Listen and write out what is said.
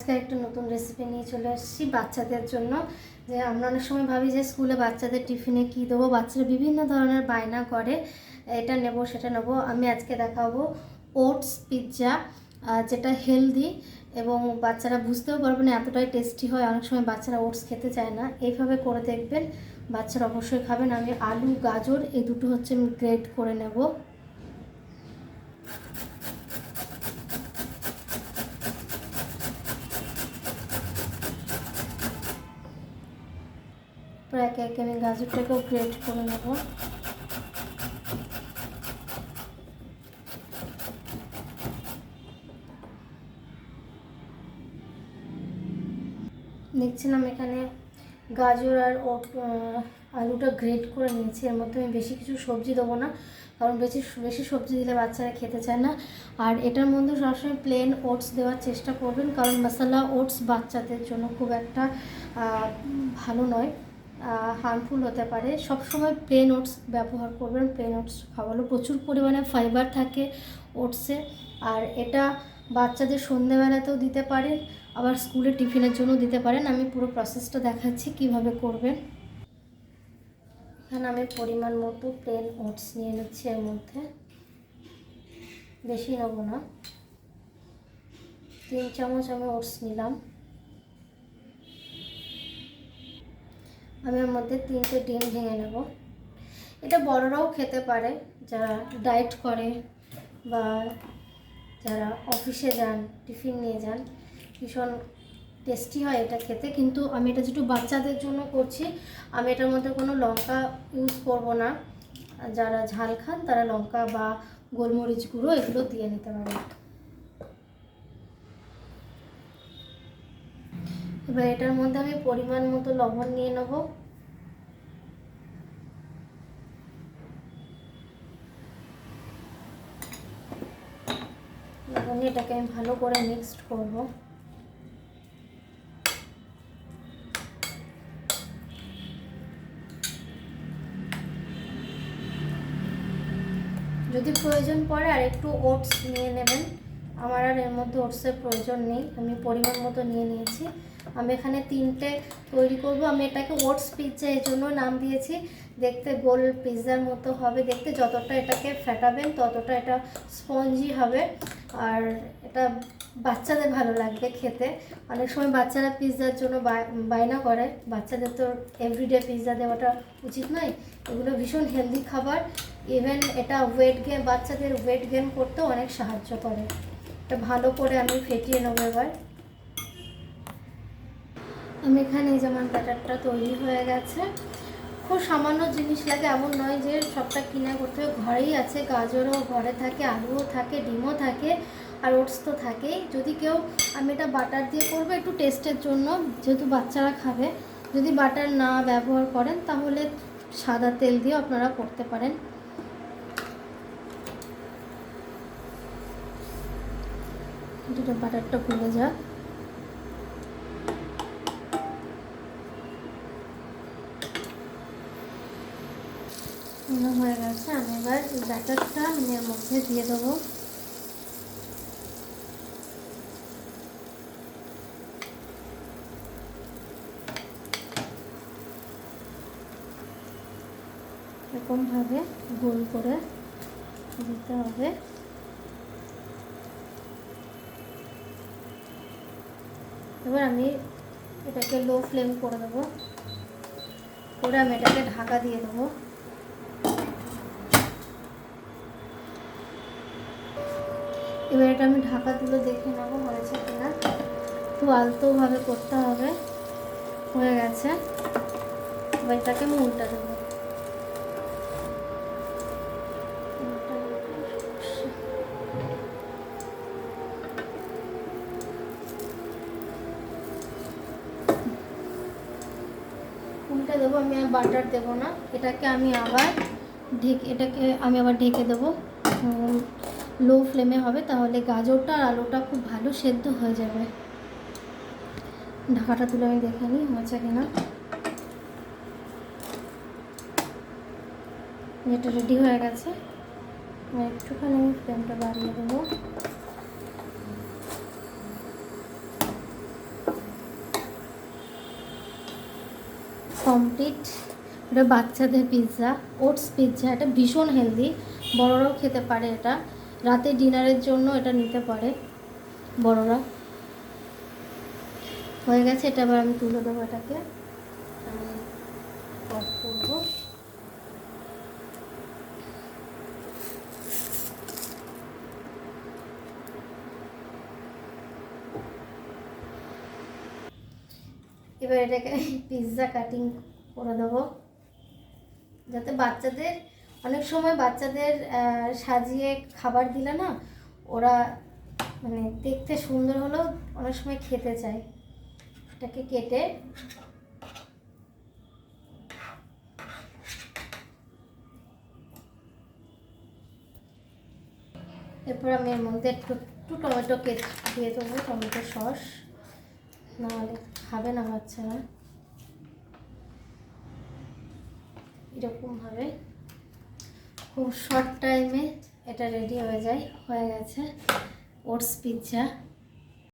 আজকে একটা নতুন রেসিপি নিয়ে চলে এসেছি বাচ্চাদের জন্য। যে আমরা অনেক সময় ভাবি যে স্কুলে বাচ্চাদের টিফিনে কী দেবো? বাচ্চারা বিভিন্ন ধরনের বায়না করে। এটা নেব, সেটা নেব। আমি আজকে দেখাবো ওটস পিৎজা যেটা হেলদি এবং বাচ্চারা বুঝতেও পারবে না এতটাই টেস্টি হয়। অনেক সময় বাচ্চারা ওটস খেতে চায় না। এইভাবে করে দেখবেন। বাচ্চারা অবশ্যই খাবেন। আমি আলু, গাজর এই দুটো হচ্ছে আমি গ্রেড করে নেব। প্রায় একে একে আমি গাজরটাকেও গ্রেট করে নেব। দেখছিলাম এখানে গাজর আর আলুটা গ্রেট করে নিয়েছি। এর মধ্যে আমি বেশি কিছু সবজি দেবো না, কারণ বেশি বেশি সবজি দিলে বাচ্চারা খেতে চায় না। আর এটার মধ্যে সবসময় প্লেন ওটস দেওয়ার চেষ্টা করবেন, কারণ মশলা ওটস বাচ্চাদের জন্য খুব একটা ভালো নয়। হার্মফুল হতে পারে। সবসময় প্লেন ওটস ব্যবহার করবেন। প্লেন ওটস খাওয়ালো প্রচুর পরিমাণে ফাইবার থাকে ওটসে আর এটা বাচ্চাদের সন্ধেবেলাতেও দিতে পারেন, আবার স্কুলে টিফিনের জন্য দিতে পারেন। আমি পুরো প্রসেসটা দেখাচ্ছি কীভাবে করবেন। এখানে আমি পরিমাণ মতো প্লেন ওটস নিয়ে নিচ্ছি এর মধ্যে। বেশি নেব না। তিন চামচ আমি ওটস নিলাম। আমি এর মধ্যে তিনটে ডিম ভেঙে নেব। এটা বড়রাও খেতে পারে, যারা ডায়েট করে বা যারা অফিসে যান, টিফিন নিয়ে যান, ভীষণ টেস্টি হয় এটা খেতে। কিন্তু আমি এটা যেটু বাচ্চাদের জন্য করছি, আমি এটার মধ্যে কোনো লঙ্কা ইউজ করব না। যারা ঝাল খান তারা লঙ্কা বা গোলমরিচ গুঁড়ো এগুলো দিয়ে নিতে পারেন। এবার এটার মধ্যে আমি পরিমাণ মতো লবণ নিয়ে নেব। লবণ এটাকে আমি ভালো করে মিক্সড করব। যদি প্রয়োজন পড়ে আর একটু ওটস নিয়ে নেবেন। আমার আর এর মধ্যে ওটসের প্রয়োজন নেই, আমি পরিমাণ মতো নিয়ে নিয়েছি। আমি এখানে তিনটে তৈরি করব, আমি এটাকে ওটস পিৎজা এই জন্য নাম দিয়েছি। দেখতে গোল পিৎজার মতো হবে, দেখতে যতটা এটাকে ফেটাবেন ততটা এটা স্পঞ্জি হবে। আর এটা বাচ্চাদের ভালো লাগবে খেতে। অনেক সময় বাচ্চারা পিৎজার জন্য বায়- বায়না করে, বাচ্চাদের তো এভরিডে পিৎজা দেওয়াটা উচিত নয়। এগুলো ভীষণ হেলদি খাবার। ইভেন এটা ওয়েট গেন বাচ্চাদের ওয়েট গেন করতেও অনেক সাহায্য করে। এটা ভালো করে আমি ফেটিয়ে নেব এবার। আমি এখানে যেমন ব্যাটারটা তৈরি হয়ে গেছে। খুব সামান্য জিনিস লাগে, এমন নয় যে সবটা কিনে করতে হবে। ঘরেই আছে, গাজরও ঘরে থাকে, আলুও থাকে, ডিমও থাকে, আর ওটস তো থাকেই। যদি কেউ, আমি এটা বাটার দিয়ে করব একটু টেস্টের জন্য, যেহেতু বাচ্চারা খাবে। যদি বাটার না ব্যবহার করেন, তাহলে সাদা তেল দিয়ে আপনারা করতে পারেন। দুটো বাটারটা ভুলে যাক হয়ে গেছে, আমি এবার ব্যাটারটা আমি এর মধ্যে দিয়ে দেবো। এরকমভাবে গোল করে দিতে হবে। এবার আমি এটাকে লো ফ্লেম করে দেবো। করে আমি এটাকে ঢাকা দিয়ে দেবো। এবার এটা আমি ঢাকা তুলে দেখে নেব হয়েছে কিনা। একটু আলতোভাবে করতে হবে। হয়ে গেছে। এবার এটাকে আমি উল্টা দেবো। উল্টে দেবো, আমি আর বাটার দেবো না। এটাকে আমি আবার ঢেকে, এটাকে আমি আবার ঢেকে দেবো। লো ফ্লেমে হবে, তাহলে গাজরটা আর আলুটা খুব ভালো সেদ্ধ হয়ে যাবে। ঢাকাটা তুলে আমি দেখে নিই, হয়েছে কিনা। এটা রেডি হয়ে গেছে। একটুখানি আমি ফ্লেমটা বাড়িয়ে দেবো। কমপ্লিট এটা বাচ্চাদের পিৎজা ওটস পিৎজা এটা ভীষণ হেলদি বড়রাও খেতে পারে এটা। রাতে ডিনারের জন্য এটা নিতে পারে বড়রা। হয়ে গেছে, এটা আবার আমি তুলে দেবো এটাকে। আমি অফ করব এবার এটাকে পিৎজা কাটিং করে দেবো। যাতে বাচ্চাদের, অনেক সময় বাচ্চাদের সাজিয়ে খাবার দিলে না, ওরা মানে দেখতে সুন্দর হলেও অনেক সময় খেতে চায়। এটাকে কেটে এরপর আমি এর মধ্যে একটু একটু টমেটো কেট দিয়ে দেবো, টমেটো সস। নাহলে খাবে না বাচ্চারা? এরকমভাবে খুব শর্ট টাইমে এটা রেডি হয়ে যায়, হয়ে গেছে। Oats pizza